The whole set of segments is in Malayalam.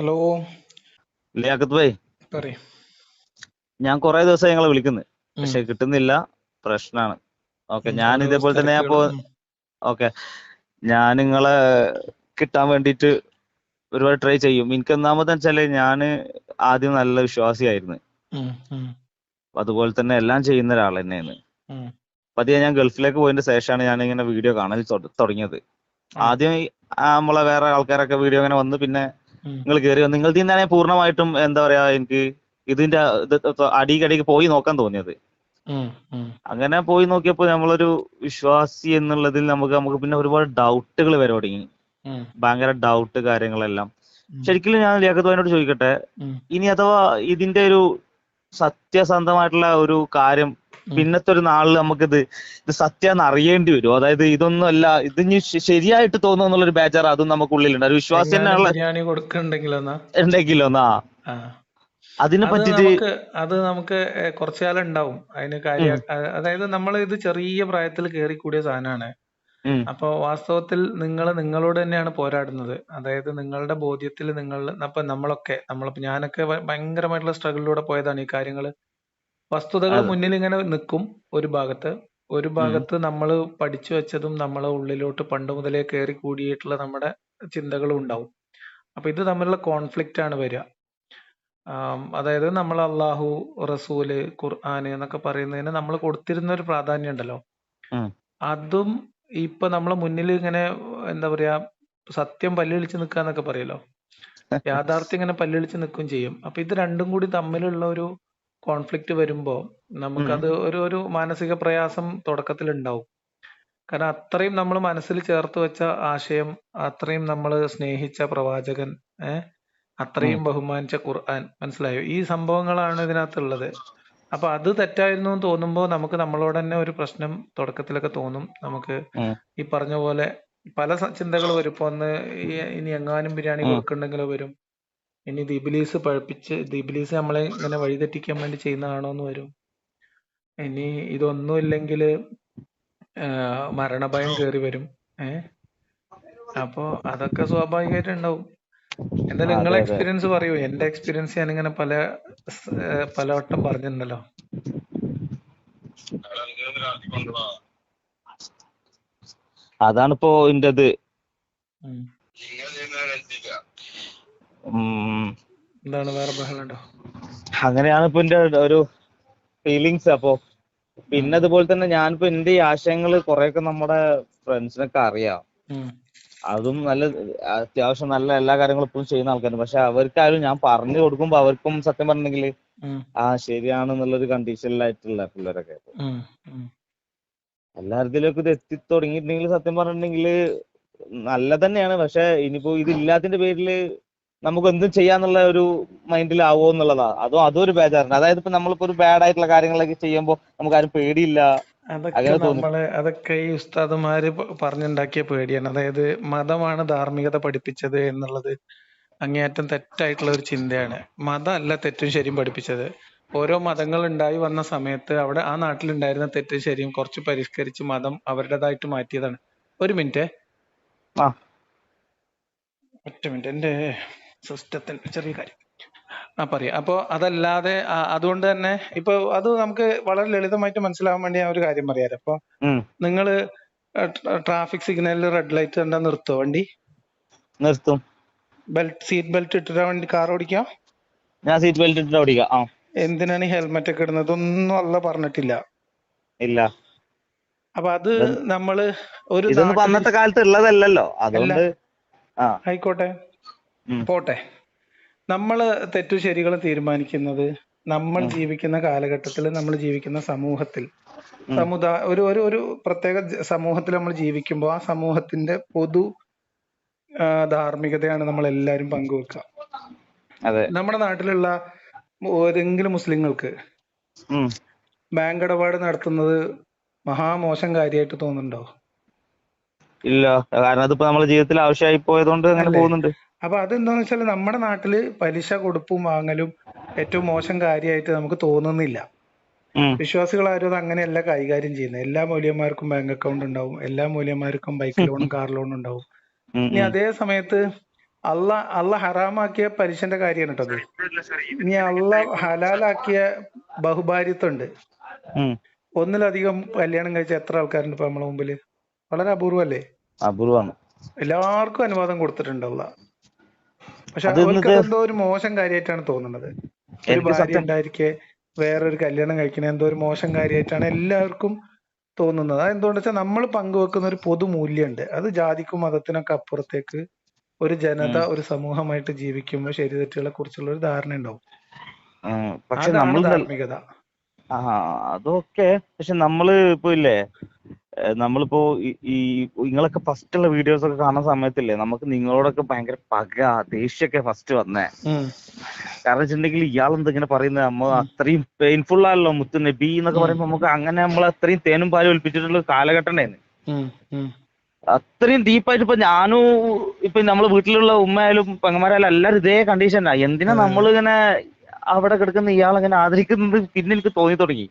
ഹലോ ലിയാഖത്ത് ഭായ്? പറയ്. ഞാൻ കുറെ ദിവസം ഞങ്ങളെ വിളിക്കുന്നു. പക്ഷെ കിട്ടുന്നില്ല. പ്രശ്നമാണ് ഓക്കെ ഞാൻ ഇതേപോലെ തന്നെ ഞാൻ. ഓക്കെ. ഞാൻ നിങ്ങളെ കിട്ടാൻ വേണ്ടിയിട്ട് ഒരുപാട് ട്രൈ ചെയ്യും. എനിക്ക് ഒന്നാമതെന്ന് വെച്ചാൽ ഞാൻ ആദ്യം നല്ല വിശ്വാസിയായിരുന്നു. അതുപോലെ തന്നെ എല്ലാം ചെയ്യുന്ന ഒരാൾ തന്നെയാണ്. പതിയെ ഞാൻ ഗൾഫിലേക്ക് പോയതിന്റെ ശേഷമാണ് ഞാൻ ഇങ്ങനെ വീഡിയോ കാണാൻ തുടങ്ങിയത്. ആദ്യം നമ്മളെ വേറെ ആൾക്കാരൊക്കെ വീഡിയോ ഇങ്ങനെ വന്ന് പിന്നെ. നിങ്ങൾ കയറി വന്നു നിങ്ങൾ തന്നെ പൂർണമായിട്ടും എന്താ പറയാ എനിക്ക് ഇതിന്റെ ഇത് അടിക്കടിക്ക് പോയി നോക്കാൻ തോന്നിയത്. അങ്ങനെ പോയി നോക്കിയപ്പോ നമ്മളൊരു വിശ്വാസി എന്നുള്ളതിൽ നമുക്ക് നമുക്ക് പിന്നെ ഒരുപാട് ഡൗട്ടുകൾ വരെ തുടങ്ങി. ഭയങ്കര ഡൗട്ട് കാര്യങ്ങളെല്ലാം. ശരിക്കും ഞാൻ ലിയാഖത്തോനോട് ചോദിക്കട്ടെ ഇനി അഥവാ ഇതിന്റെ ഒരു സത്യസന്ധമായിട്ടുള്ള ഒരു കാര്യം. പിന്നത്തെ ഒരു നാളിൽ നമുക്കിത് ഇത് സത്യാന്ന് അറിയേണ്ടി വരും. അതായത് ഇതൊന്നും അല്ല ഇത് ഇനി ശരിയായിട്ട് തോന്നുന്നു എന്നുള്ളൊരു ബേജാർ അതും നമുക്കുള്ളിലുണ്ട് ഒരു വിശ്വാസം ബിരിയാണി കൊടുക്കണ്ടെങ്കിലെന്നാ ഉണ്ടെങ്കിലോ എന്നാ? ആ. അതിനെ പറ്റി പറ്റിട്ട് നമുക്ക് അത് നമുക്ക് കുറച്ചു കാലം ഉണ്ടാവും അതിന് കാര്യം അതായത് നമ്മൾ ഇത് ചെറിയ പ്രായത്തിൽ കേറി കൂടിയ സാധനമാണ് അപ്പൊ വാസ്തവത്തിൽ നിങ്ങൾ നിങ്ങളോട് തന്നെയാണ് പോരാടുന്നത്. അതായത് നിങ്ങളുടെ ബോധ്യത്തിൽ നിങ്ങൾ അപ്പൊ നമ്മളൊക്കെ നമ്മളിപ്പോ ഞാനൊക്കെ ഭയങ്കരമായിട്ടുള്ള സ്ട്രഗിളിലൂടെ പോയതാണ് ഈ കാര്യങ്ങൾ. വസ്തുതകൾ. മുന്നിൽ ഇങ്ങനെ നിൽക്കും ഒരു ഭാഗത്ത്. ഒരു ഭാഗത്ത് നമ്മൾ പഠിച്ചു വെച്ചതും നമ്മളെ ഉള്ളിലോട്ട് പണ്ട് മുതലേ കയറി കൂടിയിട്ടുള്ള നമ്മുടെ ചിന്തകളും ഉണ്ടാവും. അപ്പൊ ഇത് തമ്മിലുള്ള കോൺഫ്ലിക്റ്റ് ആണ് വരിക. ആം, അതായത് നമ്മൾ അള്ളാഹു റസൂൽ ഖുർആൻ എന്നൊക്കെ പറയുന്നതിന് നമ്മൾ കൊടുത്തിരുന്ന ഒരു പ്രാധാന്യം ഉണ്ടല്ലോ. ഉം. അതും ഇപ്പൊ നമ്മളെ മുന്നിൽ ഇങ്ങനെ എന്താ പറയാ സത്യം പല്ലിളിച്ച് നിൽക്കാന്നൊക്കെ പറയല്ലോ. യാഥാർത്ഥ്യം ഇങ്ങനെ പല്ലിളിച്ച് നിൽക്കുകയും ചെയ്യും. അപ്പൊ ഇത് രണ്ടും കൂടി തമ്മിലുള്ള ഒരു കോൺഫ്ലിക്റ്റ് വരുമ്പോ നമുക്കത് ഒരു ഒരു മാനസിക പ്രയാസം തുടക്കത്തിൽ ഉണ്ടാവും കാരണം അത്രയും നമ്മൾ മനസ്സിൽ ചേർത്ത് വെച്ച ആശയം അത്രയും നമ്മൾ സ്നേഹിച്ച പ്രവാചകൻ ഏഹ് അത്രയും ബഹുമാനിച്ച ഖുർആൻ. മനസ്സിലായോ? ഈ സംഭവങ്ങളാണ് ഇതിനകത്തുള്ളത്. അപ്പൊ അത് തെറ്റായിരുന്നു എന്ന് തോന്നുമ്പോൾ നമുക്ക് നമ്മളോട് തന്നെ ഒരു പ്രശ്നം തുടക്കത്തിലൊക്കെ തോന്നും. നമുക്ക് ഈ പറഞ്ഞ പോലെ പല ചിന്തകൾ വരും ഇപ്പൊ ഒന്ന് ഈ- ഇനി എങ്ങാനും ബിരിയാണി കൊടുക്കുന്നുണ്ടെങ്കിലോ വരും. ഇനി ദിബിലീസ് പഴപ്പിച്ച് ദിബിലീസ് നമ്മളെ ഇങ്ങനെ വഴിതെറ്റിക്കാൻ വേണ്ടി ചെയ്യുന്നതാണോ എന്ന് വരും. ഇനി ഇതൊന്നും ഇല്ലെങ്കിൽ മരണഭയം കേറി വരും. ഏ? അപ്പോ അതൊക്കെ സ്വാഭാവികമായിട്ട് ഉണ്ടാവും എന്തായാലും നിങ്ങളെ. എക്സ്പീരിയൻസ് പറയൂ. എന്റെ എക്സ്പീരിയൻസ് ഞാൻ ഇങ്ങനെ പല പലവട്ടം പറഞ്ഞിട്ടുണ്ടല്ലോ. അതാണിപ്പോ ഇന്റത് ഇത് എന്താണ് വേറെ ബഹളുണ്ടോ അങ്ങനെയാണ് ഇപ്പൊ എന്റെ ഒരു ഫീലിങ്സ് അപ്പോ. പിന്നെ അതുപോലെ തന്നെ ഞാനിപ്പോ എന്റെ ഈ ആശയങ്ങൾ കുറെയൊക്കെ നമ്മുടെ ഫ്രണ്ട്സിനൊക്കെ അറിയാം. അതും നല്ല അത്യാവശ്യം നല്ല എല്ലാ കാര്യങ്ങളും ഇപ്പോഴും ചെയ്യുന്ന ആൾക്കാരുണ്ട്. പക്ഷെ അവർക്കായാലും ഞാൻ പറഞ്ഞു കൊടുക്കുമ്പോ അവർക്കും സത്യം പറഞ്ഞെങ്കിൽ ആ ആ ശരിയാണെന്നുള്ളൊരു കണ്ടീഷനിലായിട്ടുള്ള പിള്ളേരൊക്കെ. എല്ലാത്തിലൊക്കെ ഇത് എത്തി തുടങ്ങിയിട്ടുണ്ടെങ്കിൽ സത്യം പറഞ്ഞിട്ടുണ്ടെങ്കിൽ നല്ല തന്നെയാണ് പക്ഷെ ഇനിയിപ്പോ ഇതില്ലാത്തിന്റെ പേരിൽ നമുക്ക് എന്തും ചെയ്യാന്നുള്ള ഒരു മൈൻഡിലാവോ എന്നുള്ളതാ. അതും അതും ഒരു ബേജാറുണ്ട് അതായത് ഇപ്പൊ നമ്മളിപ്പോ ഒരു ബാഡ് ആയിട്ടുള്ള കാര്യങ്ങളൊക്കെ ചെയ്യുമ്പോൾ നമുക്ക് ആരും പേടിയില്ല. അതൊക്കെ നമ്മളെ അതൊക്കെ ഈ ഉസ്താദുമാര് പറഞ്ഞുണ്ടാക്കിയ പേടിയാണ്. അതായത് മതമാണ് ധാർമ്മികത പഠിപ്പിച്ചത് എന്നുള്ളത് അങ്ങേയറ്റം തെറ്റായിട്ടുള്ള ഒരു ചിന്തയാണ്. മതമല്ല തെറ്റും ശരിയും പഠിപ്പിച്ചത്. ഓരോ മതങ്ങൾ ഉണ്ടായി വന്ന സമയത്ത് അവിടെ ആ നാട്ടിലുണ്ടായിരുന്ന തെറ്റും ശരിയും കുറച്ച് പരിഷ്കരിച്ച് മതം അവരുടേതായിട്ട് മാറ്റിയതാണ്. ഒരു മിനിറ്റ്. ഒറ്റ മിനിറ്റ്. എന്റെ സിസ്റ്റത്തിന് ചെറിയ കാര്യം. ആ പറയാം. അപ്പോൾ അതല്ലാതെ അതുകൊണ്ട് തന്നെ ഇപ്പൊ അത് നമുക്ക് വളരെ ലളിതമായിട്ട് മനസ്സിലാവാൻ വേണ്ടി ഞാൻ ഒരു കാര്യം പറയാം. അപ്പൊ നിങ്ങൾ നിങ്ങൾ ട്രാഫിക് സിഗ്നലിൽ റെഡ് ലൈറ്റ് കണ്ടാ നിർത്തോ വണ്ടി? നിർത്തും. ബെൽറ്റ് സീറ്റ് ബെൽറ്റ് ഇട്ടിട്ടാ വണ്ടി കാർ ഓടിക്കാം? ഞാൻ സീറ്റ് ബെൽറ്റ് ഇട്ടിട്ട് ഓടിക്കാം. എന്തിനാണ് ഈ ഹെൽമെറ്റ് ഒക്കെ ഇടുന്നത്? ഒന്നും അല്ല പറഞ്ഞിട്ടില്ല. ഇല്ല. അപ്പൊ അത് നമ്മൾ ഒരു അന്നത്തെ കാലത്ത് ഉള്ളതല്ലല്ലോ. അതുകൊണ്ട് ആയിക്കോട്ടെ. പോട്ടെ. നമ്മൾ തെറ്റു ശരികൾ തീരുമാനിക്കുന്നത് നമ്മൾ ജീവിക്കുന്ന കാലഘട്ടത്തിൽ നമ്മൾ ജീവിക്കുന്ന സമൂഹത്തിൽ. സമുദായ ഒരു ഒരു ഒരു പ്രത്യേക സമൂഹത്തിൽ നമ്മൾ ജീവിക്കുമ്പോൾ ആ സമൂഹത്തിന്റെ പൊതു ധാർമ്മികതയാണ് നമ്മൾ എല്ലാവരും പങ്കുവെക്കുക അതെ. നമ്മുടെ നാട്ടിലുള്ള ഏതെങ്കിലും മുസ്ലിങ്ങൾക്ക് ബാങ്ക് ഇടപാട് നടത്തുന്നത് മഹാമോശം കാര്യമായിട്ട് തോന്നുന്നുണ്ടോ? ഇല്ല. കാരണം അതിപ്പോ നമ്മുടെ ജീവിതത്തിൽ ആവശ്യമായി പോയതുകൊണ്ട് അങ്ങനെ? പോകുന്നുണ്ട്. അപ്പൊ അതെന്താന്ന് വെച്ചാൽ നമ്മുടെ നാട്ടിൽ പലിശ കൊടുപ്പും വാങ്ങലും ഏറ്റവും മോശം കാര്യമായിട്ട് നമുക്ക് തോന്നുന്നില്ല. വിശ്വാസികൾ ആരും അത് അങ്ങനെയല്ല കൈകാര്യം ചെയ്യുന്നത്. എല്ലാ മൂല്യന്മാർക്കും ബാങ്ക് അക്കൗണ്ട് ഉണ്ടാവും എല്ലാ മൂല്യന്മാർക്കും ബൈക്ക് ലോണും കാർ ലോണും ഉണ്ടാവും. ഇനി അതേ സമയത്ത് അള്ള അള്ള ഹറാമാക്കിയ പലിശന്റെ കാര്യമാണ് കേട്ടത് ഇനി അള്ള ഹലാലാക്കിയ ബഹുഭാര്യത്വമുണ്ട്. ഉണ്ട്. ഒന്നിലധികം കല്യാണം കഴിച്ച എത്ര ആൾക്കാരുണ്ട് ഇപ്പൊ നമ്മളെ മുമ്പിൽ? വളരെ അപൂർവല്ലേ അപൂർവമാണ് എല്ലാവർക്കും അനുവാദം കൊടുത്തിട്ടുണ്ട് അള്ള. പക്ഷെ അവർക്ക് എന്തോ ഒരു മോശം കാര്യമായിട്ടാണ് തോന്നുന്നത്. ഒരു ഭാര്യ ഉണ്ടായിരിക്കെ വേറൊരു കല്യാണം കഴിക്കണ എന്തോ ഒരു മോശം കാര്യമായിട്ടാണ് എല്ലാവർക്കും തോന്നുന്നത്. അത് എന്തുകൊണ്ട് വെച്ചാൽ നമ്മൾ പങ്കുവെക്കുന്ന ഒരു പൊതു മൂല്യമുണ്ട് അത് ജാതിക്കും മതത്തിനൊക്കെ അപ്പുറത്തേക്ക് ഒരു ജനത ഒരു സമൂഹമായിട്ട് ജീവിക്കുമ്പോൾ ശരി തെറ്റുകളെ കുറിച്ചുള്ള ഒരു ധാരണ ഉണ്ടാവും. പക്ഷെ നമ്മൾ ധാർമ്മികത. അതൊക്കെ പക്ഷെ നമ്മൾ ഇപ്പൊ ഇല്ലേ? നമ്മളിപ്പോ ഈ ഈ നിങ്ങളൊക്കെ ഫസ്റ്റ് ഉള്ള വീഡിയോസ് ഒക്കെ കാണുന്ന സമയത്തില്ലേ നമുക്ക് നിങ്ങളോടൊക്കെ ഭയങ്കര പക ദേഷ്യൊക്കെ ഫസ്റ്റ് വന്നേ. കാരണം വെച്ചിട്ടുണ്ടെങ്കിൽ ഇയാൾ എന്തിങ്ങനെ പറയുന്നത് നമ്മൾ അത്രയും പെയിൻഫുൾ ആണല്ലോ മുത്തുന്നേ നബി എന്നൊക്കെ പറയുമ്പോ നമുക്ക് അങ്ങനെ നമ്മൾ അത്രയും തേനും പാലും ഒൽപ്പിച്ചിട്ടുള്ള ഒരു കാലഘട്ടം ഉണ്ടായിരുന്നു ഉം. ഉം. അത്രയും ഡീപ്പായിട്ട് ഇപ്പൊ ഞാനും ഇപ്പൊ നമ്മളെ വീട്ടിലുള്ള ഉമ്മയായാലും പെങ്ങന്മാരായാലും എല്ലാരും ഇതേ കണ്ടീഷനാ എന്തിനാ നമ്മളിങ്ങനെ അവിടെ കിടക്കുന്ന ഇയാൾ അങ്ങനെ ആദരിക്കുന്നത് പിന്നെ എനിക്ക് തോന്നി തുടങ്ങി.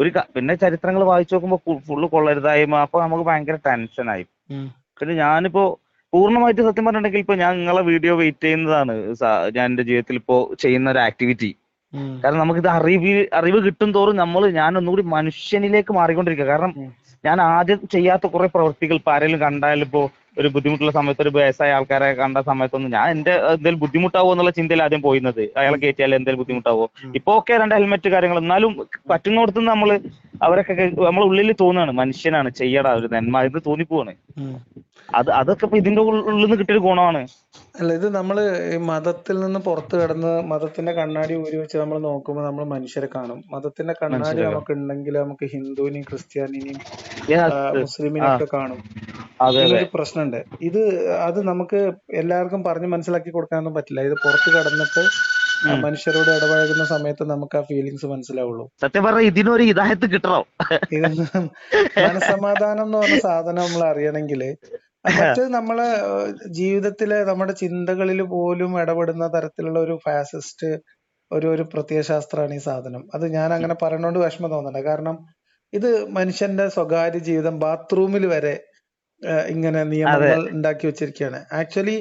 ഒരു പിന്നെ ചരിത്രങ്ങൾ വായിച്ചു നോക്കുമ്പോ ഫുള്ള് കൊള്ളരുതായ്മ. അപ്പൊ നമുക്ക് ഭയങ്കര ടെൻഷനായി. പിന്നെ ഞാനിപ്പോ പൂർണമായിട്ട് സത്യം പറഞ്ഞിട്ടുണ്ടെങ്കിൽ ഇപ്പൊ ഞാൻ നിങ്ങളെ വീഡിയോ വെയിറ്റ് ചെയ്യുന്നതാണ്. ഞാൻ എന്റെ ജീവിതത്തിൽ ഇപ്പോ ചെയ്യുന്ന ഒരു ആക്ടിവിറ്റി. ഉം. നമുക്ക് ഇത് അറിവ് അറിവ് കിട്ടും തോറും നമ്മൾ ഞാൻ ഒന്നുകൂടി മനുഷ്യനിലേക്ക് മാറിക്കൊണ്ടിരിക്കുക കാരണം ഞാൻ ആദ്യം ചെയ്യാത്ത കുറെ പ്രവൃത്തികൾ ഇപ്പൊ ആരെങ്കിലും കണ്ടാൽ ഇപ്പോ ഒരു ബുദ്ധിമുട്ടുള്ള സമയത്ത് ഒരു വയസ്സായ ആൾക്കാരെ കണ്ട സമയത്തൊന്നും ഞാൻ എന്റെ എന്തെങ്കിലും ബുദ്ധിമുട്ടാവോ എന്നുള്ള ചിന്തയിൽ ആദ്യം പോയിരുന്നത്. അയാളെ കയറ്റിയാൽ എന്തെങ്കിലും ബുദ്ധിമുട്ടാവോ. ഇപ്പൊ ഒക്കെ രണ്ട് ഹെൽമെറ്റ് കാര്യങ്ങൾ. എന്നാലും പറ്റുന്നിടത്ത് നമ്മൾ അവരൊക്കെ നമ്മളെ ഉള്ളിൽ തോന്നാണ്. മനുഷ്യനാണ്. ചെയ്യടാ ഒരു നന്മ. എന്ന് തോന്നിപ്പോവാണ്. അത് അതൊക്കെ ഇപ്പൊ ഇതിന്റെ ഉള്ളിൽ നിന്ന് കിട്ടിയൊരു ഗുണമാണ്. അല്ല ഇത് നമ്മൾ മതത്തിൽ നിന്ന് പുറത്തു കടന്ന് മതത്തിന്റെ കണ്ണാടി ഊരി വെച്ച് നമ്മൾ നോക്കുമ്പോൾ നമ്മൾ മനുഷ്യരെ കാണും. മതത്തിന്റെ കണ്ണാടി നമുക്ക് ഉണ്ടെങ്കിൽ നമുക്ക് ഹിന്ദുവിനെയും ക്രിസ്ത്യാനിനെയും മുസ്ലിമിനെയും ഒക്കെ കാണും. ഇതിലൊരു പ്രശ്നമുണ്ട് ഇത് അത് നമുക്ക് എല്ലാവർക്കും പറഞ്ഞ് മനസ്സിലാക്കി കൊടുക്കാനൊന്നും പറ്റില്ല. ഇത് പുറത്ത് കടന്നിട്ട് മനുഷ്യരോട് ഇടപഴകുന്ന സമയത്ത് നമുക്ക് ആ ഫീലിങ്സ് മനസ്സിലാവുള്ളൂ. സത്യം പറഞ്ഞ ഇതിനൊരു ഇതായത് കിട്ടണം. മനസമാധാനം എന്ന് പറഞ്ഞ സാധനം നമ്മൾ അറിയണമെങ്കിൽ മറ്റേത് നമ്മളെ ജീവിതത്തിൽ നമ്മുടെ ചിന്തകളിൽ പോലും ഇടപെടുന്ന തരത്തിലുള്ള ഒരു ഫാസിസ്റ്റ് ഒരു ഒരു പ്രത്യയശാസ്ത്രമാണ് ഈ സാധനം. അത് ഞാൻ അങ്ങനെ പറയണോണ്ട് വിഷമം തോന്നണ്ട. കാരണം ഇത് മനുഷ്യന്റെ സ്വകാര്യ ജീവിതം ബാത്റൂമിൽ വരെ ഇങ്ങനെ നിയമങ്ങൾ ഉണ്ടാക്കി വെച്ചിരിക്കുകയാണ് ആക്ച്വലി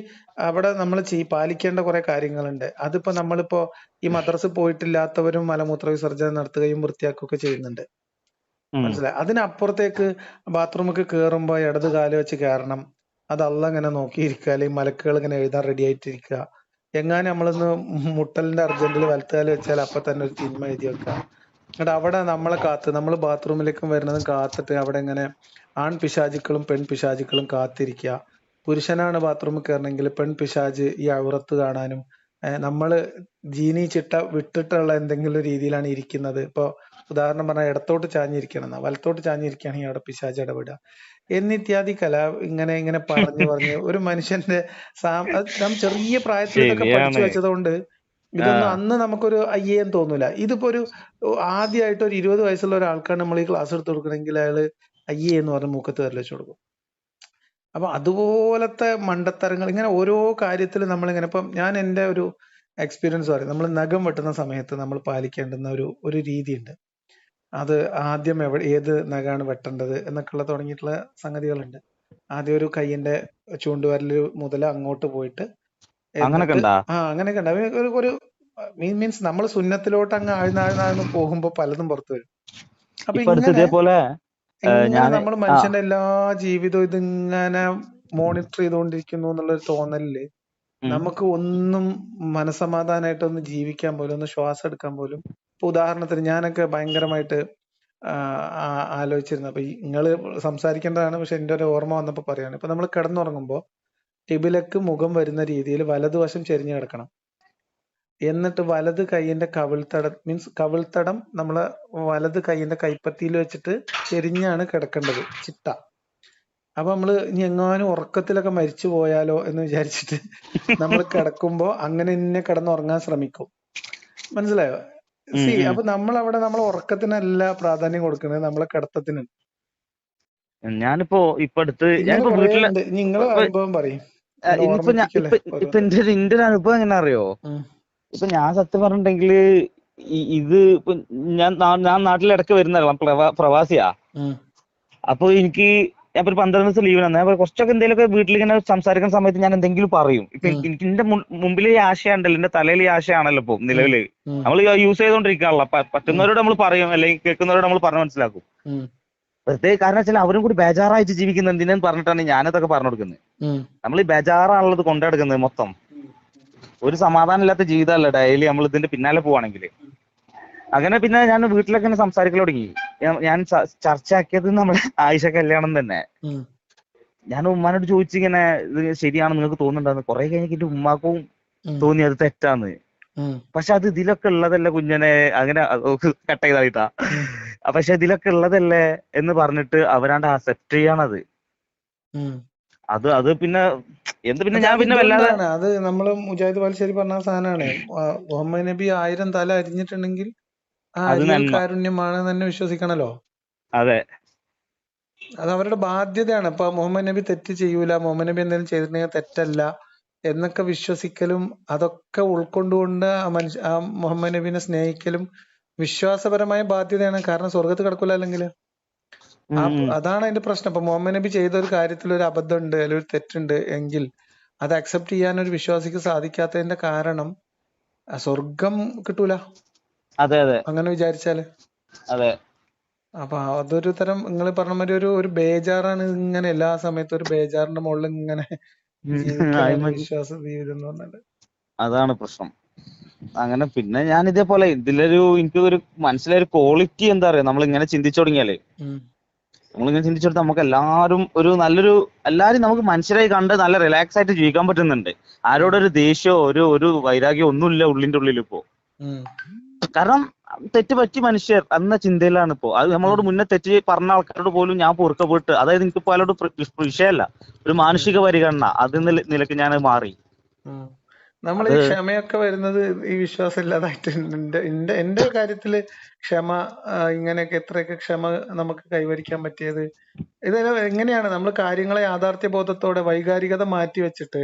അവിടെ നമ്മൾ പാലിക്കേണ്ട കുറെ കാര്യങ്ങളുണ്ട്. അതിപ്പോ നമ്മളിപ്പോ ഈ മദ്രസ പോയിട്ടില്ലാത്തവരും മലമൂത്ര വിസർജനം നടത്തുകയും വൃത്തിയാക്കുകയൊക്കെ ചെയ്യുന്നുണ്ട്. മനസ്സിലായി? അതിനപ്പുറത്തേക്ക് ബാത്റൂമിൽ കേറുമ്പോൾ ഇടത് കാൽ വെച്ച് കയറണം. അത് അള്ള ഇങ്ങനെ നോക്കിയിരിക്കുക. അല്ലെങ്കിൽ മലക്കുകൾ ഇങ്ങനെ എഴുതാൻ റെഡി ആയിട്ടിരിക്കുക. എങ്ങാനും നമ്മളൊന്ന് മുട്ടലിന്റെ അർജന്റിൽ വലത്തുകാൽ വെച്ചാൽ അപ്പൊ തന്നെ ഒരു തിന്മ എഴുതി വെക്കുക. എന്നിട്ട് അവിടെ നമ്മളെ കാത്ത് നമ്മൾ ബാത്റൂമിലേക്കും വരുന്നതും കാത്തിട്ട് അവിടെ ഇങ്ങനെ ആൺ പിശാചുക്കളും പെൺ പിശാചുക്കളും കാത്തിരിക്കുക. പുരുഷനാണ് ബാത്റൂമിൽ കയറണമെങ്കിൽ പെൺ പിശാജ് ഈ ഔറത്ത് കാണാനും നമ്മൾ ജീനി ചിട്ട വിട്ടിട്ടുള്ള എന്തെങ്കിലും രീതിയിലാണ് ഇരിക്കുന്നത്. ഇപ്പൊ ഉദാഹരണം പറഞ്ഞാൽ ഇടത്തോട്ട് ചാഞ്ഞിരിക്കണം എന്നാ വലത്തോട്ട് ചാഞ്ഞിരിക്കുകയാണെങ്കിൽ അവിടെ പിശാച് ഇടപെടുക. എന്നിത്യാദി കല ഇങ്ങനെ ഇങ്ങനെ പറഞ്ഞു പറഞ്ഞ് ഒരു മനുഷ്യന്റെ സാം നാം ചെറിയ പ്രായത്തിൽ ഇതൊക്കെ. പഠിച്ചു വെച്ചതുകൊണ്ട് ഇതൊന്നും അന്ന് നമുക്കൊരു അയ്യേന്ന് തോന്നൂല. ഇതിപ്പോ ഒരു ആദ്യമായിട്ട് ഒരു ഇരുപത് വയസ്സുള്ള ഒരാൾക്കാണ് നമ്മൾ ഈ ക്ലാസ് എടുത്ത് കൊടുക്കണമെങ്കിൽ അയാൾ അയ്യേ എന്ന് പറഞ്ഞ് മൂക്കത്ത് വെച്ചു കൊടുക്കും. അപ്പൊ അതുപോലത്തെ മണ്ടത്തരങ്ങൾ ഇങ്ങനെ ഓരോ കാര്യത്തിൽ നമ്മളിങ്ങനെ ഇപ്പം ഞാൻ എന്റെ ഒരു എക്സ്പീരിയൻസ് പറയും നമ്മൾ നഖം വെട്ടുന്ന സമയത്ത് നമ്മൾ പാലിക്കേണ്ടുന്ന ഒരു ഒരു രീതിയുണ്ട്. അത് ആദ്യം എവിടെ ഏത് നഖാണ് വെട്ടേണ്ടത് എന്നൊക്കെയുള്ള തുടങ്ങിയിട്ടുള്ള സംഗതികളുണ്ട്. ആദ്യം ഒരു കൈയിന്റെ ചൂണ്ടുവരൽ മുതൽ അങ്ങോട്ട് പോയിട്ട് അങ്ങനൊക്കെ എന്നിട്ട് ഉണ്ടാ? ആ അങ്ങനെയൊക്കെ ഉണ്ട്. ഒരു ഒരു മീൻസ് നമ്മൾ സുന്നത്തിലോട്ട് അങ്ങ് ആഴ്ന്നാഴ്ന്നാഴ്ന്ന് പോകുമ്പോ പലതും പുറത്തു വരും. അപ്പൊ ഇങ്ങനെ ഇതേപോലെ ഇങ്ങനെ നമ്മൾ മനുഷ്യന്റെ എല്ലാ ജീവിതവും ഇതിങ്ങനെ മോണിറ്റർ ചെയ്തുകൊണ്ടിരിക്കുന്നു എന്നുള്ളൊരു തോന്നലിൽ. നമുക്ക് ഒന്നും മനസമാധാനമായിട്ട് ഒന്ന് ജീവിക്കാൻ പോലും ഒന്ന് ശ്വാസം എടുക്കാൻ പോലും ഇപ്പൊ ഉദാഹരണത്തിന് ഞാനൊക്കെ ഭയങ്കരമായിട്ട് ആലോചിച്ചിരുന്നു. അപ്പൊ നിങ്ങൾ സംസാരിക്കേണ്ടതാണ് പക്ഷെ എന്റെ ഒരു ഓർമ്മ വന്നപ്പോ പറയാണ്. ഇപ്പൊ നമ്മൾ കിടന്നുറങ്ങുമ്പോൾ ടിബിലക്ക് മുഖം വരുന്ന രീതിയിൽ വലതുവശം ചെരിഞ്ഞു കിടക്കണം. എന്നിട്ട് വലത് കൈയിന്റെ കവിൾത്തടം മീൻസ് കവിൾത്തടം നമ്മൾ വലത് കൈയിന്റെ കൈപ്പത്തിയിൽ വെച്ചിട്ട് ചെരിഞ്ഞാണ് കിടക്കേണ്ടത് ചിട്ട. അപ്പൊ നമ്മൾ ഇനി എങ്ങാനും ഉറക്കത്തിലൊക്കെ മരിച്ചു പോയാലോ എന്ന് വിചാരിച്ചിട്ട് നമ്മൾ കിടക്കുമ്പോ അങ്ങനെ തന്നെ കിടന്നുറങ്ങാൻ ശ്രമിക്കും. മനസ്സിലായോ? സി. അപ്പൊ നമ്മൾ അവിടെ നമ്മളെ ഉറക്കത്തിനല്ല പ്രാധാന്യം കൊടുക്കുന്നത് നമ്മളെ കിടത്തത്തിന്. ഞാനിപ്പോ ഇപ്പൊ അടുത്ത് ഞാനിപ്പോ വീട്ടിൽ നിങ്ങളെ അനുഭവം പറയും. ആ, ഇനിയിപ്പോ ഞാൻ ഇപ്പൊ ഇപ്പൊ എന്റെ ഒരു എന്റെ ഒരു അനുഭവം എങ്ങനെ അറിയോ. ഇപ്പൊ ഞാൻ സത്യം പറഞ്ഞിട്ടുണ്ടെങ്കിൽ ഈ- ഇത് ഇപ്പൊ ഞാൻ ഞാൻ നാട്ടിൽ ഇടയ്ക്ക് വരുന്ന പ്രവാസിയാ. അപ്പൊ എനിക്ക് ഞാൻ ഒരു പന്ത്രണ്ട് ദിവസം ലീവ് വന്നേ കുറച്ചൊക്കെ എന്തെങ്കിലുമൊക്കെ വീട്ടിൽ ഇങ്ങനെ സംസാരിക്കുന്ന സമയത്ത് ഞാൻ എന്തെങ്കിലും പറയും. ഇപ്പൊ. എനിക്ക് എന്റെ മുമ്പിൽ ഈ ആശയമുണ്ടല്ലോ എന്റെ തലയിൽ ഈ ആശയമാണല്ലോ ഇപ്പൊ നിലവിൽ. നമ്മൾ യൂസ് ചെയ്തോണ്ടിരിക്കാനുള്ള പറ്റുന്നവരോട് നമ്മൾ പറയും അല്ലെങ്കിൽ കേൾക്കുന്നവരോട് നമ്മൾ പറഞ്ഞു മനസ്സിലാക്കും. വെറുതെ കാരണം വെച്ചാൽ അവരും കൂടി ബേജാറായിട്ട് ജീവിക്കുന്ന എന്തിനെന്ന് പറഞ്ഞിട്ടാണ് ഞാനതൊക്കെ പറഞ്ഞു കൊടുക്കുന്നത്. നമ്മൾ ഈ ബേജാറാണുള്ളത് കൊണ്ടെടുക്കുന്നത് മൊത്തം. ഒരു സമാധാനം ഇല്ലാത്ത ജീവിതമല്ല. ഡെയിലി നമ്മൾ ഇതിന്റെ പിന്നാലെ പോവാണെങ്കിൽ അങ്ങനെ പിന്നെ ഞാൻ വീട്ടിലൊക്കെ ഇങ്ങനെ സംസാരിക്കൽ തുടങ്ങി. ഞാൻ- ചർച്ചയാക്കിയത് നമ്മുടെ ആയിഷ കല്യാണം തന്നെ. ഞാൻ ഉമ്മാനോട് ചോദിച്ചിങ്ങനെ ഇത് ശരിയാണ് നിങ്ങൾക്ക് തോന്നുന്നുണ്ടെന്ന്. കുറെ കഴിഞ്ഞിട്ട് എന്റെ ഉമ്മാക്കും തോന്നി അത് തെറ്റാന്ന്. പക്ഷെ അത് ഇതിലൊക്കെ ഉള്ളതല്ലേ കുഞ്ഞനെ അങ്ങനെ കട്ട് ചെയ്തായിട്ടാ. പക്ഷെ ഇതിലൊക്കെ ഉള്ളതല്ലേ എന്ന് പറഞ്ഞിട്ട് അവരാണ്ട് അക്സെപ്റ്റ് ചെയ്യാണത്. അത് അത് പിന്നെ എന്ത് പിന്നെ ഞാൻ പിന്നെ വല്ലാതെ അത് നമ്മൾ മുജാഹിദ് ബാലുശ്ശേരി പറഞ്ഞ സാധനമാണ് മുഹമ്മദ് നബി ആയിരം തല അരിഞ്ഞിട്ടുണ്ടെങ്കിൽ കാരുണ്യമാണ് തന്നെ വിശ്വസിക്കണല്ലോ. അതെ. അത് അവരുടെ ബാധ്യതയാണ്. ഇപ്പൊ മുഹമ്മദ് നബി തെറ്റ് ചെയ്യൂല മുഹമ്മദ് നബി എന്തെങ്കിലും ചെയ്തിട്ടുണ്ടെങ്കിൽ തെറ്റല്ല എന്നൊക്കെ വിശ്വസിക്കലും അതൊക്കെ ഉൾക്കൊണ്ടുകൊണ്ട് ആ മനുഷ്യ ആ മുഹമ്മദ് നബിനെ സ്നേഹിക്കലും വിശ്വാസപരമായ ബാധ്യതയാണ്. കാരണം സ്വർഗത്ത് കിടക്കൂല അല്ലെങ്കിൽ. അതാണ് അതിന്റെ പ്രശ്നം. ഇപ്പൊ മുഹമ്മദ് നബി ചെയ്ത ഒരു കാര്യത്തിൽ ഒരു അബദ്ധം ഉണ്ട് അല്ലെങ്കിൽ ഒരു തെറ്റുണ്ട് എങ്കിൽ അത് അക്സെപ്റ്റ് ചെയ്യാൻ ഒരു വിശ്വാസിക്ക് സാധിക്കാത്തതിന്റെ കാരണം സ്വർഗം കിട്ടൂല. അതെ അതെ. അങ്ങനെ വിചാരിച്ചാൽ? അതെ. അപ്പൊ അതൊരു തരം നിങ്ങൾ പറഞ്ഞ മാതിരി ഒരു ഒരു ബേജാറാണ് ഇങ്ങനെ എല്ലാ സമയത്തും ഒരു ബേജാറിന്റെ മുകളിൽ ഇങ്ങനെ വിശ്വാസ ജീവിതം എന്ന് പറഞ്ഞാൽ അതാണ് പ്രശ്നം. അങ്ങനെ പിന്നെ ഞാൻ ഇതേപോലെ ഇതിലൊരു എനിക്ക് ഒരു മനസ്സിലായ ഒരു ക്വാളിറ്റി എന്താ പറയാ നമ്മൾ ഇങ്ങനെ ചിന്തിച്ചു തുടങ്ങിയാലേ. നമ്മളിങ്ങനെ ചിന്തിച്ചു ചിന്തിച്ചെടുത്ത് നമുക്ക് എല്ലാവരും ഒരു നല്ലൊരു എല്ലാരും നമുക്ക് മനുഷ്യരായി കണ്ട് നല്ല റിലാക്സ് ആയിട്ട് ജീവിക്കാൻ പറ്റുന്നുണ്ട്. ആരോടൊരു ദേഷ്യമോ ഒരു ഒരു വൈരാഗ്യമോ ഒന്നുമില്ല ഉള്ളിന്റെ ഉള്ളിൽ ഇപ്പോ. കാരണം തെറ്റ് പറ്റി മനുഷ്യർ എന്ന ചിന്തയിലാണ് ഇപ്പോ. അത് നമ്മളോട് മുന്നേ തെറ്റ് പറഞ്ഞ ആൾക്കാരോട് പോലും ഞാൻ പൊറുക്കപ്പെട്ട് അതായത് എനിക്ക് ഇപ്പൊ അയാളോട് വിഷയമല്ല ഒരു മാനുഷിക പരിഗണന അത് നിലയ്ക്ക് ഞാൻ മാറി. നമ്മൾ ഈ ക്ഷമയൊക്കെ വരുന്നത് ഈ വിശ്വാസം ഇല്ലാതായിട്ട് എന്റെ എന്റെ എന്റെ കാര്യത്തിൽ ക്ഷമ ഇങ്ങനെയൊക്കെ എത്രയൊക്കെ ക്ഷമ നമുക്ക് കൈവരിക്കാൻ പറ്റിയത്? ഇത് എങ്ങനെയാണ്? നമ്മൾ കാര്യങ്ങളെ യാഥാർത്ഥ്യ ബോധത്തോടെ വൈകാരികത മാറ്റി വെച്ചിട്ട്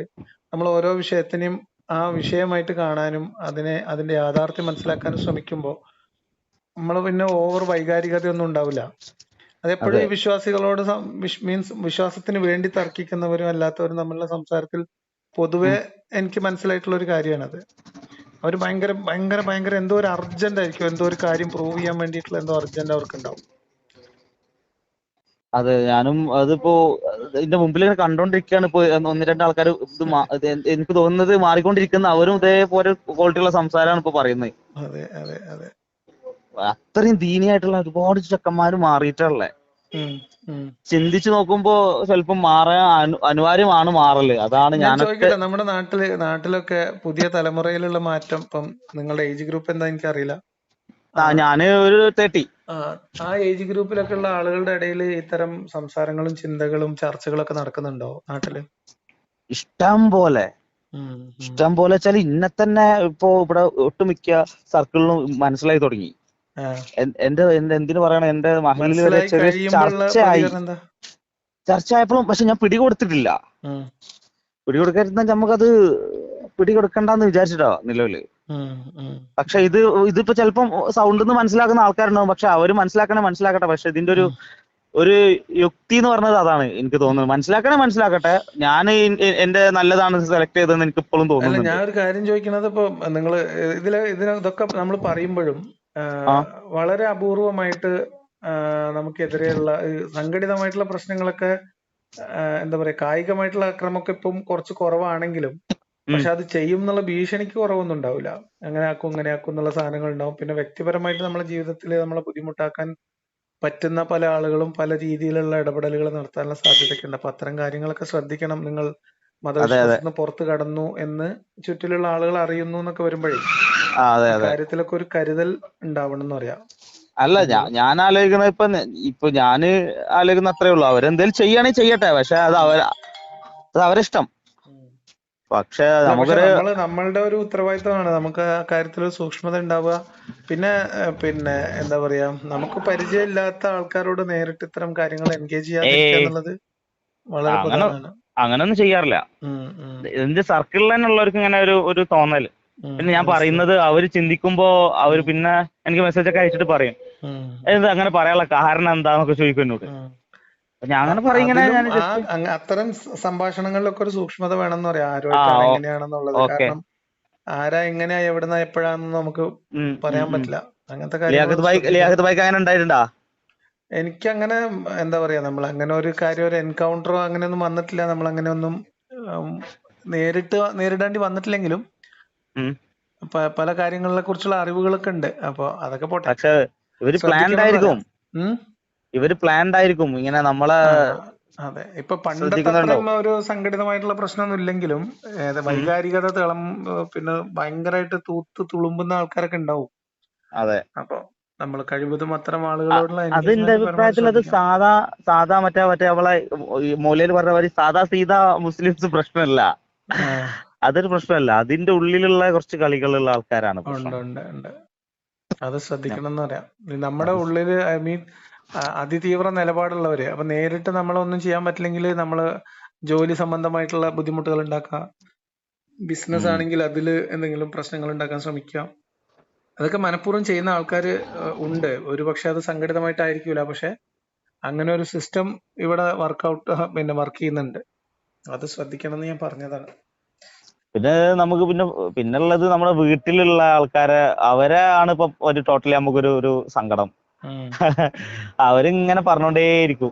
നമ്മൾ ഓരോ വിഷയത്തിനെയും ആ വിഷയമായിട്ട് കാണാനും അതിനെ അതിന്റെ യാഥാർത്ഥ്യം മനസ്സിലാക്കാനും ശ്രമിക്കുമ്പോൾ നമ്മൾ പിന്നെ ഓവർ വൈകാരികതയൊന്നും ഉണ്ടാവില്ല. അതെപ്പോഴും ഈ വിശ്വാസികളോട് മീൻസ് വിശ്വാസത്തിന് വേണ്ടി തർക്കിക്കുന്നവരും അല്ലാത്തവരും തമ്മിലുള്ള സംസാരത്തിൽ പൊതുവെ എനിക്ക് മനസ്സിലായിട്ടുള്ള ഒരു കാര്യമാണ് അത് അവർ ഭയങ്കര ഭയങ്കര ഭയങ്കര എന്തോ ഒരു അർജന്റ് ആയിരിക്കും എന്തോ ഒരു കാര്യം പ്രൂവ് ചെയ്യാൻ വേണ്ടിയിട്ടുള്ള എന്തോ അർജന്റ് അവർക്ക് ഉണ്ടാവും. അതെ ഞാനും അതിപ്പോ ഇതിന്റെ മുമ്പിൽ ഇങ്ങനെ കണ്ടോണ്ടിരിക്കുകയാണ് ഇപ്പൊ ഒന്ന് രണ്ട് ആൾക്കാർ ഇത് മാ- ഇത് എൻ- എനിക്ക് തോന്നുന്നത് മാറിക്കൊണ്ടിരിക്കുന്ന അവരും ഇതേപോലെ ക്വാളിറ്റി ഉള്ള സംസാരമാണ് ഇപ്പൊ പറയുന്നത് അതെ അതെ അതെ. അത്രയും ദീനിയായിട്ടുള്ള ഒരുപാട് ചെക്കന്മാര് മാറിയിട്ടുള്ളേ ഉം, ഉം. ചിന്തിച്ചു നോക്കുമ്പോ ചെലപ്പോ മാറാൻ അനു- അനിവാര്യമാണ് മാറൽ. അതാണ് ഞാൻ ഞാനൊക്കെ ചോദിക്കട്ടെ നമ്മുടെ നാട്ടിൽ നാട്ടിലൊക്കെ പുതിയ തലമുറയിലുള്ള മാറ്റം ഇപ്പം നിങ്ങളുടെ ഏജ് ഗ്രൂപ്പ് എന്താ എനിക്കറിയില്ല. ഞാൻ ഒരു തേർട്ടി ആ ഏജ് ഗ്രൂപ്പിലൊക്കെ ഉള്ള ആളുകളുടെ ഇടയിൽ ഇത്തരം സംസാരങ്ങളും ചിന്തകളും ചർച്ചകളൊക്കെ നടക്കുന്നുണ്ടോ നാട്ടിൽ? ഇഷ്ടം പോലെ. ഇഷ്ടം പോലെ വെച്ചാൽ ഇന്നെ തന്നെ ഇപ്പോ ഇവിടെ ഒട്ടുമിക്ക സർക്കിളിലും മനസ്സിലായി തുടങ്ങി. എന്റെ എന്തിനു പറയണ? എന്റെ മഹലിൽ വരെ ചെറിയ ചർച്ചയായി. ചർച്ചയായപ്പോഴും പക്ഷെ ഞാൻ പിടികൊടുത്തിട്ടില്ല. ഉം, പിടികൊടുക്കാതിരുന്ന നമുക്കത് പിടികൊടുക്കണ്ടെന്ന് വിചാരിച്ചിട്ടാ നിലവിൽ. പക്ഷെ ഇത് ഇതിപ്പോ ചിലപ്പം സൗണ്ട് എന്ന് മനസ്സിലാക്കുന്ന ആൾക്കാരുണ്ടാവും. പക്ഷെ അവർ മനസ്സിലാക്കണേ മനസ്സിലാക്കട്ടെ. പക്ഷെ ഇതിന്റെ ഒരു ഒരു യുക്തി എന്ന് പറഞ്ഞത് അതാണ് എനിക്ക് തോന്നുന്നത്. മനസ്സിലാക്കണേ മനസ്സിലാക്കട്ടെ. ഞാൻ എന്റെ നല്ലതാണ് സെലക്ട് ചെയ്തതെന്ന് എനിക്ക് ഇപ്പോഴും തോന്നുന്നു ഞാൻ ഒരു കാര്യം ചോദിക്കുന്നത് ഇപ്പൊ നിങ്ങൾ ഇതിലെ ഇതിനൊക്കെ ഇതൊക്കെ നമ്മൾ പറയുമ്പോഴും. വളരെ അപൂർവമായിട്ട് നമുക്കെതിരെയുള്ള സംഘടിതമായിട്ടുള്ള പ്രശ്നങ്ങളൊക്കെ എന്താ പറയാ കായികമായിട്ടുള്ള അക്രമമൊക്കെ ഇപ്പം കുറച്ച് കുറവാണെങ്കിലും പക്ഷെ അത് ചെയ്യും എന്നുള്ള ഭീഷണിക്ക് കുറവൊന്നും ഉണ്ടാവില്ല. അങ്ങനെ ആക്കും ഇങ്ങനെ ആക്കും എന്നുള്ള സാധനങ്ങൾ ഉണ്ടാവും പിന്നെ വ്യക്തിപരമായിട്ട് നമ്മുടെ ജീവിതത്തിൽ നമ്മളെ ബുദ്ധിമുട്ടാക്കാൻ പറ്റുന്ന പല ആളുകളും പല രീതിയിലുള്ള ഇടപെടലുകൾ നടത്താനുള്ള സാധ്യതയൊക്കെ ഉണ്ട് അപ്പൊ അത്തരം കാര്യങ്ങളൊക്കെ ശ്രദ്ധിക്കണം. നിങ്ങൾ മതവിശ്വാസത്തിന് പുറത്ത് കടന്നു എന്ന് ചുറ്റിലുള്ള ആളുകൾ അറിയുന്നു എന്നൊക്കെ വരുമ്പോഴേ കാര്യത്തിലൊക്കെ ഒരു കരുതൽ ഉണ്ടാവണം എന്ന് പറയാം. അല്ല ഞാൻ ഞാൻ ആലോചിക്കുന്നത് ഇപ്പൊ ഇപ്പൊ ഞാൻ ആലോചിക്കുന്ന അത്രേ ഉള്ളൂ. അവരെന്തേലും ചെയ്യണേ ചെയ്യട്ടെ. പക്ഷെ അത് അവര അത് അവരിഷ്ടം. പക്ഷെ നമുക്കൊരു നമ്മൾ നമ്മളുടെ ഒരു ഉത്തരവാദിത്തമാണ്. നമുക്ക് ആ കാര്യത്തിൽ സൂക്ഷ്മത ഉണ്ടാവുക പിന്നെ പിന്നെ എന്താ പറയാ നമുക്ക് പരിചയമില്ലാത്ത ആൾക്കാരോട് നേരിട്ട് ഇത്തരം കാര്യങ്ങൾ എൻഗേജ് ചെയ്യാതിരിക്കുക എന്നുള്ളത് വളരെ അങ്ങനെ- പ്രധാനമാണ്. അങ്ങനൊന്നും ചെയ്യാറില്ല. എന്റെ സർക്കിളിൽ തന്നെ ഉള്ളവർക്ക് ഇങ്ങനെ ഒരു ഒരു തോന്നൽ പിന്നെ ഞാൻ പറയുന്നത് അവർ ചിന്തിക്കുമ്പോ അവർ പിന്നെ എനിക്ക് മെസ്സേജ് ഒക്കെ അയച്ചിട്ട് പറയും. എന്താ ഇത് അങ്ങനെ പറയാനുള്ള കാരണം എന്താന്നൊക്കെ ചോദിക്കും എന്നോട്. ഞാൻ അങ്ങനെ അത്തരം സംഭാഷണങ്ങളിലൊക്കെ ഒരു സൂക്ഷ്മത വേണമെന്ന് പറയാം. ആരോഗ്യം എങ്ങനെയാണെന്നുള്ളത്. കാരണം ആരാ എങ്ങനെയാ എവിടുന്ന എപ്പോഴാണെന്ന് നമുക്ക് പറയാൻ പറ്റില്ല. അങ്ങനത്തെ കാര്യം എനിക്ക് അങ്ങനെ എന്താ പറയാ നമ്മൾ അങ്ങനെ ഒരു കാര്യം ഒരു എൻകൗണ്ടറോ അങ്ങനെയൊന്നും വന്നിട്ടില്ല. നമ്മൾ അങ്ങനെ ഒന്നും നേരിട്ട് നേരിടേണ്ടി വന്നിട്ടില്ലെങ്കിലും പല കാര്യങ്ങളെ കുറിച്ചുള്ള അറിവുകളൊക്കെ ഉണ്ട്. അപ്പൊ അതൊക്കെ പോട്ടെ. ഇവർ പ്ലാൻഡ് ആയിരിക്കും. ഇവർ പ്ലാൻഡ് ആയിരിക്കും. ഇങ്ങനെ നമ്മളെ അതെ. ഇപ്പൊ പണ്ടത്തെ ഒരു സംഘടിതമായിട്ടുള്ള പ്രശ്നമൊന്നും ഇല്ലെങ്കിലും വൈകാരികത തിളം പിന്നെ ഭയങ്കരമായിട്ട് തൂത്ത് തുളുമ്പുന്ന ആൾക്കാരൊക്കെ ഉണ്ടാവും. അതെ. അപ്പൊ നമ്മൾ കഴിവതും അത്തരം ആളുകളോടുള്ള അത് എന്റെ അഭിപ്രായത്തിൽ അത് സാധാ സാധാ മറ്റേ മറ്റേ അവളെ മൂലയിൽ പറഞ്ഞ മാതിരി സാധാ സീതാ മുസ്ലിംസ് പ്രശ്നമല്ല. അതൊരു പ്രശ്നമല്ല. അതിന്റെ ഉള്ളിലുള്ള കുറച്ച് കളികളുള്ള ആൾക്കാരാണ് പ്രശ്നം. ഉണ്ട് ഉണ്ട് അത് ശ്രദ്ധിക്കണം എന്ന് പറയാം. നമ്മുടെ ഉള്ളിൽ ഐ മീൻ അതിതീവ്ര നിലപാടുള്ളവര്. അപ്പൊ നേരിട്ട് നമ്മളൊന്നും ചെയ്യാൻ പറ്റില്ലെങ്കിൽ നമ്മൾ ജോലി സംബന്ധമായിട്ടുള്ള ബുദ്ധിമുട്ടുകൾ ഉണ്ടാക്കാം. ബിസിനസ് ആണെങ്കിൽ അതിൽ എന്തെങ്കിലും പ്രശ്നങ്ങൾ ഉണ്ടാക്കാൻ ശ്രമിക്കാം. അതൊക്കെ മനഃപൂർവം ചെയ്യുന്ന ആൾക്കാർ ഉണ്ട്. ഒരു പക്ഷെ അത് സംഘടിതമായിട്ടായിരിക്കില്ല പക്ഷെ അങ്ങനെ ഒരു സിസ്റ്റം ഇവിടെ വർക്ക്ഔട്ട് പിന്നെ വർക്ക് ചെയ്യുന്നുണ്ട്. അത് ശ്രദ്ധിക്കണം എന്ന് ഞാൻ പറഞ്ഞതാണ്. പിന്നെ നമുക്ക് പിന്നെ പിന്നുള്ളത് നമ്മുടെ വീട്ടിലുള്ള ആൾക്കാരെ അവരെ ആണ് ഇപ്പൊ ഒരു ടോട്ടലി നമുക്കൊരു ഒരു സങ്കടം. അവരിങ്ങനെ പറഞ്ഞോണ്ടേയിരിക്കും.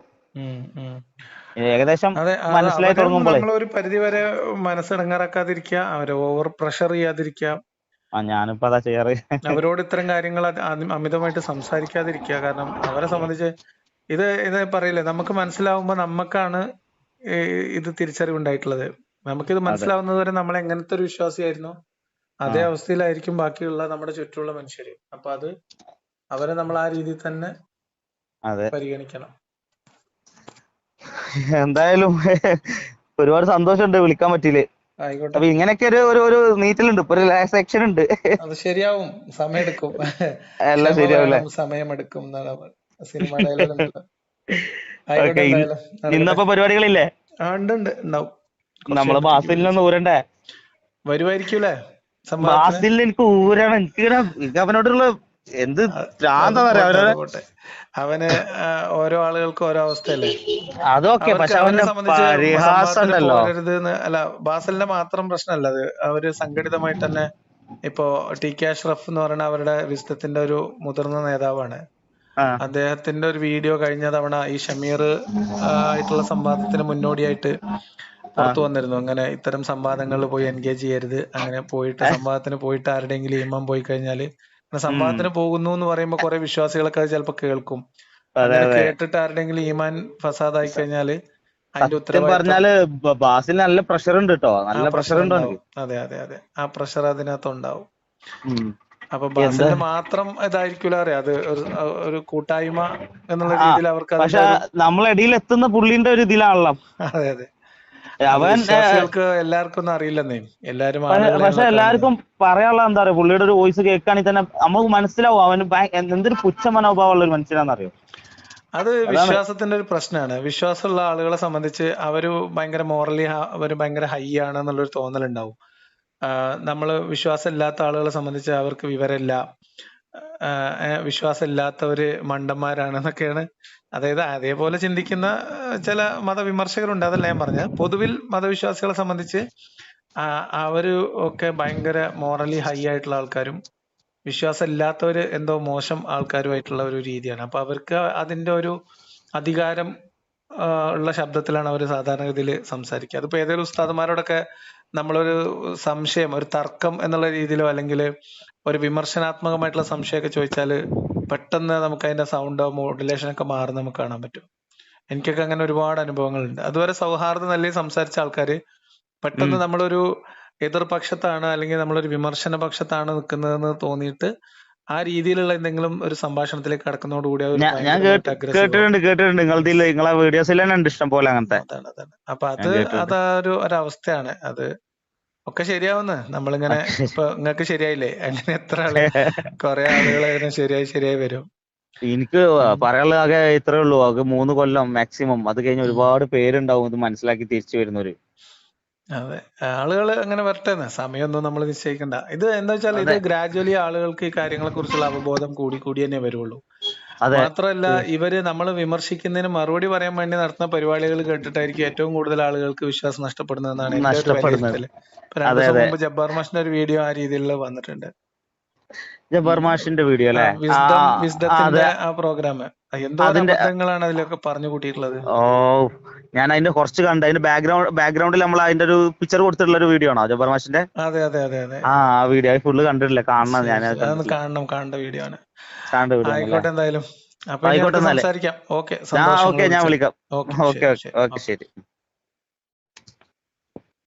ഏകദേശം മനസ്സിലായി തുടങ്ങുമ്പോൾ നമ്മൾ ഒരു പരിധി വരെ മനസ്സിടങ്ങാറാക്കാതിരിക്കുക അവരെ ഓവർ പ്രഷർ ചെയ്യാതിരിക്കുക. ഞാനിപ്പോ അതാ ചെയ്യാറ്. അവരോട് ഇത്തരം കാര്യങ്ങൾ അമിതമായിട്ട് സംസാരിക്കാതിരിക്കുക. കാരണം അവരെ സംബന്ധിച്ച് ഇത് ഇത് പറയില്ലേ നമുക്ക് മനസ്സിലാവുമ്പോ നമുക്കാണ് ഇത് തിരിച്ചറിവുണ്ടായിട്ടുള്ളത്. നമുക്കിത് മനസ്സിലാവുന്നത് വരെ നമ്മൾ എങ്ങനത്തെ ഒരു വിശ്വാസിയായിരുന്നു അതേ അവസ്ഥയിലായിരിക്കും ബാക്കിയുള്ള നമ്മുടെ ചുറ്റുമുള്ള മനുഷ്യര്. അപ്പൊ അത് അവരെ നമ്മൾ ആ രീതിയിൽ തന്നെ അതെ. പരിഗണിക്കണം. എന്തായാലും ഒരുപാട് സന്തോഷമുണ്ട് വിളിക്കാൻ പറ്റിയില്ലേ ആയിക്കോട്ടെ. അപ്പൊ ഇങ്ങനെയൊക്കെ ഒരു ഒരു ഒരു നീറ്റലുണ്ട്. ഇപ്പൊ റിലാക്സേഷൻ ഉണ്ട്. അത് ശരിയാവും. സമയമെടുക്കും. എല്ലാം ശരിയാവും സമയം എടുക്കും സമയമെടുക്കും എന്നാണ് സിനിമ ഇന്നപ്പോ പരിപാടികളില്ലേ? ഉണ്ട് ഉണ്ട്. ഉണ്ടാവും നമ്മൾ നിന്ന് ഊരണ്ടേ? വരുമായിരിക്കൂലേ സംവാദത്തിന് എനിക്ക് ഊരണം. എനിക്ക് അവനോടുള്ള എന്ത് അവന് ഓരോ ആളുകൾക്ക് ഓരോ അവസ്ഥയല്ലേ? അതൊക്കെ പക്ഷെ അവനെ അവന്റെ സംബന്ധിച്ച് ഉണ്ടല്ലോ. അല്ല ബാസലിന്റെ മാത്രം പ്രശ്നമല്ല അത് അവർ സംഘടിതമായിട്ട് തന്നെ ഇപ്പോ ടി കെ അഷ്റഫ് എന്ന് പറയുന്ന അവരുടെ വിസ്തത്തിന്റെ ഒരു മുതിർന്ന നേതാവാണ്. അദ്ദേഹത്തിന്റെ ഒരു വീഡിയോ കഴിഞ്ഞ തവണ ഈ ഷമീർ ആയിട്ടുള്ള സംവാദത്തിന് മുന്നോടിയായിട്ട് പുറത്തു വന്നിരുന്നു. അങ്ങനെ ഇത്തരം സംവാദങ്ങളിൽ പോയി എൻഗേജ് ചെയ്യരുത്. അങ്ങനെ പോയിട്ട് സംവാദത്തിന് പോയിട്ട് ആരുടെയെങ്കിലും ഇമാം പോയി കഴിഞ്ഞാൽ സംവാദത്തിന് പോകുന്നു എന്ന് പറയുമ്പോ കുറെ വിശ്വാസികളൊക്കെ അത് ചിലപ്പോ കേൾക്കും. കേട്ടിട്ട് ആരുടെങ്കിലും ഈമാൻ ഫസാദ് ആയി കഴിഞ്ഞാൽ അതിന്റെ സത്യം പറഞ്ഞാൽ ബാസിൽ നല്ല പ്രഷർ ഉണ്ട് കേട്ടോ നല്ല പ്രഷർ ഉണ്ട് അതെ അതെ അതെ. ആ പ്രഷർ അതിനകത്ത് ഉണ്ടാവും. അപ്പൊ എന്താ? മാത്രം ഇതായിരിക്കൂല അറിയാം? അത് ഒരു ഒരു കൂട്ടായ്മ എന്നുള്ള രീതിയിൽ അവർക്ക് പക്ഷെ നമ്മളെ നമ്മളിടയിൽ എത്തുന്ന പുള്ളിന്റെ ഒരു ഇതിലാണല്ലോ. അതെ അത്. അവൻ എല്ലാവർക്കും ഒന്നും അറിയില്ലെന്നേ. എല്ലാരും പക്ഷെ എല്ലാവർക്കും പറയാനുള്ള എന്താ പറയാ പുള്ളിയുടെ ഒരു വോയിസ് കേൾക്കുകയാണെങ്കിൽ തന്നെ നമുക്ക് മനസ്സിലാവും അവന് എന്തൊരു പുച്ഛ മനോഭാവമുള്ള ഒരു മനുഷ്യനാണെന്നറിയോ അത് വിശ്വാസത്തിന്റെ ഒരു പ്രശ്നമാണ്. വിശ്വാസമുള്ള ആളുകളെ സംബന്ധിച്ച് അവർ ഭയങ്കര മോറലി അവർ ഭയങ്കര ഹൈ ആണ് എന്നുള്ളൊരു തോന്നലുണ്ടാവും. നമ്മൾ നമ്മൾ വിശ്വാസം ഇല്ലാത്ത ആളുകളെ സംബന്ധിച്ച് അവർക്ക് വിവരമില്ല. ആഹ് ഏഹ് വിശ്വാസം ഇല്ലാത്തവര് മണ്ടന്മാരാണെന്നൊക്കെയാണ്. അതായത് അതേപോലെ ചിന്തിക്കുന്ന ചില മതവിമർശകരുണ്ട് അതല്ല ഞാൻ പറഞ്ഞത്. പൊതുവിൽ മതവിശ്വാസികളെ സംബന്ധിച്ച് അവർ ഒക്കെ ഭയങ്കര മോറലി ഹൈ ആയിട്ടുള്ള ആൾക്കാരും വിശ്വാസം ഇല്ലാത്തവര് എന്തോ മോശം ആൾക്കാരുമായിട്ടുള്ള ഒരു രീതിയാണ്. അപ്പൊ അവർക്ക് അതിന്റെ ഒരു അധികാരം ഉള്ള ശബ്ദത്തിലാണ് അവർ സാധാരണഗതിയിൽ സംസാരിക്കുക. അതിപ്പോൾ ഏതെങ്കിലും ഉസ്താദുമാരോടൊക്കെ നമ്മളൊരു സംശയം ഒരു തർക്കം എന്നുള്ള രീതിയിലോ അല്ലെങ്കിൽ ഒരു വിമർശനാത്മകമായിട്ടുള്ള സംശയമൊക്കെ ചോദിച്ചാൽ പെട്ടെന്ന് നമുക്ക് അതിന്റെ സൗണ്ടോ മോഡുലേഷൻ ഒക്കെ മാറി നമുക്ക് കാണാൻ പറ്റും. എനിക്കൊക്കെ അങ്ങനെ ഒരുപാട് അനുഭവങ്ങളുണ്ട്. അതുവരെ സൗഹാർദ്ദ നിലയിൽ സംസാരിച്ച ആൾക്കാര് പെട്ടെന്ന്. നമ്മളൊരു എതിർപക്ഷത്താണ് അല്ലെങ്കിൽ നമ്മളൊരു വിമർശന പക്ഷത്താണ് നിൽക്കുന്നതെന്ന് തോന്നിയിട്ട് ആ രീതിയിലുള്ള എന്തെങ്കിലും ഒരു സംഭാഷണത്തിലേക്ക് കടക്കുന്നതോടുകൂടി കൂടി ഞാൻ കേട്ടിട്ടുണ്ട് കേട്ടിട്ടുണ്ട്. നിങ്ങളതിൽ നിങ്ങളെ വീഡിയോസിൽ തന്നെ ഉണ്ട് ഇഷ്ടം പോലെ അങ്ങനത്തെ. അപ്പൊ അത് കേട്ടിട്ടുണ്ട്. അതാ ഒരു ഒരവസ്ഥയാണ് അത്. ഒക്കെ ശരിയാവുന്ന. നമ്മളിങ്ങനെ ഇപ്പൊ നിങ്ങക്ക് ശരിയായില്ലേ? അങ്ങനെ എത്ര ആൾ കൊറേ ആളുകൾ അങ്ങനെ ശരിയായി ശരിയായി വരും. എനിക്ക്. പറയാനുള്ള ആകെ ഇത്രേ ഉള്ളൂ. ആകെ മൂന്ന് കൊല്ലം മാക്സിമം അത് കഴിഞ്ഞ്. ഒരുപാട് പേരുണ്ടാവും. ഇത് മനസ്സിലാക്കി തിരിച്ചു വരുന്നവര്. അതെ. ആളുകൾ അങ്ങനെ വരട്ടെന്ന്. സമയമൊന്നും നമ്മൾ നിശ്ചയിക്കണ്ട. ഇത് എന്താ വെച്ചാൽ ഇത് അതെ. ഗ്രാജുവലി ആളുകൾക്ക് ഈ കാര്യങ്ങളെ കുറിച്ചുള്ള അവബോധം കൂടി കൂടി തന്നെ വരുള്ളൂ. അതെ. മാത്രമല്ല ഇവർ നമ്മൾ വിമർശിക്കുന്നതിന് മറുപടി പറയാൻ വേണ്ടി നടത്തുന്ന പരിപാടികൾ കേട്ടിട്ടായിരിക്കും ഏറ്റവും കൂടുതൽ ആളുകൾക്ക് വിശ്വാസം നഷ്ടപ്പെടുന്നതെന്നാണ് എന്റെ ഒരു നഷ്ടപ്പെടുന്നത്. വിലയിരുത്തൽ. ഇപ്പൊ രണ്ടു അതെ, ദിവസം അതെ. മുമ്പ് ജബ്ബാർ മാഷിന്റെ ഒരു വീഡിയോ ആ രീതിയിൽ വന്നിട്ടുണ്ട്. ജബ്ബാർ മാഷിന്റെ വീഡിയോ അല്ലെ? വിസ്ഡം വിസ്ഡത്തിന്റെ അതെ. ആ പ്രോഗ്രാം എന്തോ അതിന്റെ- അബദ്ധങ്ങളാണ് അതിലൊക്കെ പറഞ്ഞു കൂട്ടിയിട്ടുള്ളത്. ഓ ഞാൻ അതിന്റെ കുറച്ച് കണ്ട് അതിന്റെ ബാക്ക്ഗ്രൗണ്ട് ബാക്ക്ഗ്രൗണ്ടിൽ നമ്മൾ അതിന്റെ ഒരു പിക്ചർ കൊടുത്തിട്ടുള്ള ഒരു വീഡിയോ ആണോ ജബ്ബാർ മാഷിന്റെ? അതെ അതെ അതെ അതെ. ആ ആ വീഡിയോ ഫുള്ള് കണ്ടിട്ടില്ല. കാണണം ഞാൻ കാണണം കാണേണ്ട വീഡിയോ ആണ്. കാണേണ്ട വീഡിയോ ആയിക്കോട്ടെ എന്തായാലും. ആയിക്കോട്ടെ. സംസാരിക്കാം. ഓക്കെ ഞാൻ ഓക്കെ ഞാൻ വിളിക്കാം. ഓക്കെ ഓക്കെ ശരി.